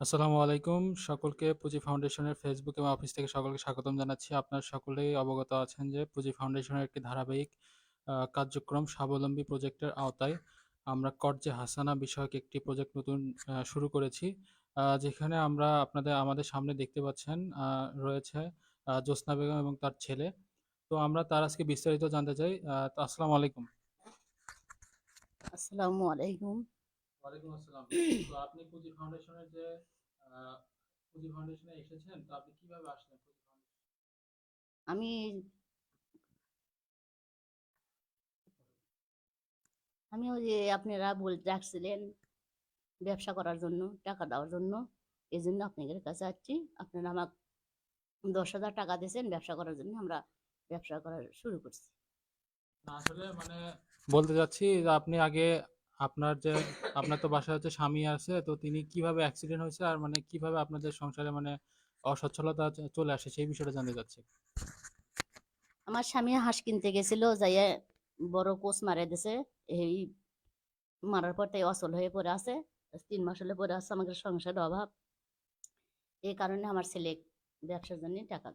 আসসালামু আলাইকুম। সকলকে পুঁজি ফাউন্ডেশনের ফেসবুক এবং অফিস থেকে সকলকে স্বাগতম জানাচ্ছি। আপনারা সকলেই অবগত আছেন যে পুঁজি ফাউন্ডেশনের একটি ধারাবাহিক কার্যক্রম স্বাবলম্বী প্রজেক্টের আওতায় আমরা কর্জে হাসানা বিষয়ক একটি প্রজেক্ট নতুন শুরু করেছি। যেখানে আমরা আপনাদের আমাদের সামনে দেখতে পাচ্ছেন রয়েছে জ্যোৎস্না বেগম এবং তার ছেলে। তো আমরা তার আজকে বিস্তারিত জানতে চাই। আসসালামু আলাইকুম। আসসালামু আলাইকুম। ওয়ালাইকুম আসসালাম। তো আপনি পুঁজি ফাউন্ডেশনের যে পুঁজি ফাউন্ডেশনে এসেছেন তো আপনি কীভাবে আসলেন পুঁজি ফাউন্ডেশনে আমি আমি ওই যে আপনারা বলতে ডাকছিলেন ব্যবসা করার জন্য টাকা দেওয়ার জন্য এই জন্য আপনাদের কাছে আসছি। আপনারা আমার দশ হাজার টাকা দিয়েছেন ব্যবসা করার জন্য আমরা ব্যবসা করা শুরু করছি। আসলে মানে বলতে চাচ্ছি যে আপনি আগে আপনার যে, আপনার তো বাসায় হচ্ছে স্বামী আছে, তো তিনি কীভাবে অ্যাক্সিডেন্ট হয়েছে আর মানে কীভাবে আপনাদের সংসারে মানে অসচ্ছলতা চলে আসে সেই বিষয়টা জানতে চাচ্ছি। আমার স্বামী হাঁস কিনতে গেছিল, যাইয়ে বড় কোচ মারা দিছে, এই মারার পর তাই অচল হয়ে পড়ে আছে, তিন মাস হলে পড়ে আছে, আমাদের সংসারের অভাব। এই কারণে আমার ছেলে ব্যবসার জন্য টাকা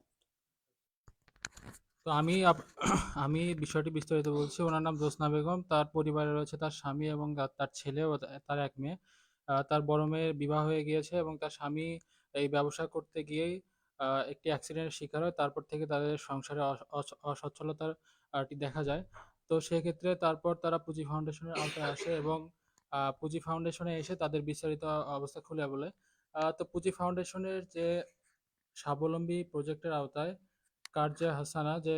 তো আমি আমি বিষয়টি বিস্তারিত বলছি। ওনার নাম জ্যোৎস্না বেগম। তার পরিবারে রয়েছে তার স্বামী এবং তার ছেলে ও তার এক মেয়ে। তার বড় মেয়ের বিবাহ হয়ে গিয়েছে এবং তার স্বামী এই ব্যবসা করতে গিয়েই একটি অ্যাক্সিডেন্টের শিকার হয়। তারপর থেকে তাদের সংসারে অস- অস- অসচ্ছলতার আরটি দেখা যায়। তো সেক্ষেত্রে তারপর তারা পুঁজি ফাউন্ডেশনের আওতায় আসে এবং পুঁজি ফাউন্ডেশনে এসে তাদের বিস্তারিত অবস্থা খুলে বলে। তো পুঁজি ফাউন্ডেশনের যে স্বাবলম্বী প্রজেক্টের আওতায় কার্যে হাসানা যে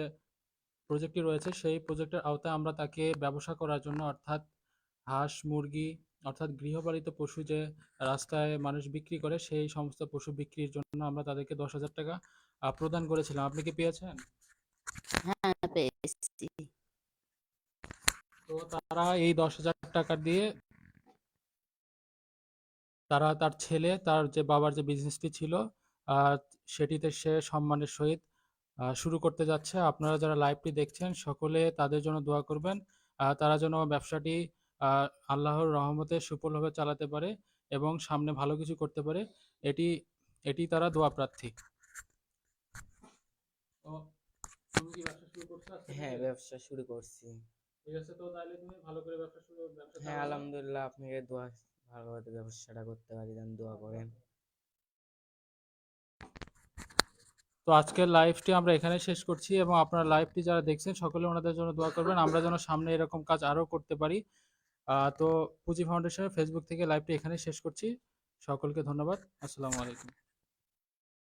প্রজেক্টটি রয়েছে সেই প্রজেক্টের আওতায় আমরা তাকে ব্যবসা করার জন্য অর্থাৎ হাঁস মুরগি অর্থাৎ গৃহপালিত পশু যে রাস্তায় মানুষ বিক্রি করে সেই সমস্ত পশু বিক্রির জন্য আমরা তাদেরকে দশ হাজার টাকা প্রদান করেছিলাম। আপনি কি পেয়েছেন? হ্যাঁ পেয়েছি। তো তারা এই দশ হাজার টাকা দিয়ে তারা তার ছেলে তার যে বাবার যে বিজনেসটি ছিল সেটিতে সে সম্মানের সহিত শুরু করতে যাচ্ছে। আপনারা যারা লাইভটি দেখছেন সকলে তাদের জন্য দোয়া করবেন। তারা যেন ব্যবসাটি আল্লাহর রহমতে সুফলভাবে চালাতে পারে এবং সামনে ভালো কিছু করতে পারে এটি এটি তারা দোয়া প্রার্থী। হ্যাঁ ব্যবসা শুরু করছি। ঠিক আছে তো তাহলে তুমি ভালো করে ব্যবসা শুরু ব্যবসা হ্যাঁ আলহামদুলিল্লাহ আপনাকে দোয়া ভালোভাবে ব্যবসাটা করতে পারি দেন দোয়া করেন। তো আজকের লাইভটি আমরা এখানে শেষ করছি এবং আপনার লাইভটি যারা দেখছেন, সকলে ওনাদের জন্য দোয়া করবেন। আমরা যেন সামনে এরকম কাজ আরও করতে পারি। তো পুঁজি ফাউন্ডেশনের ফেসবুক থেকে লাইভটি এখানে শেষ করছি। সকলকে ধন্যবাদ। আসসালামু আলাইকুম।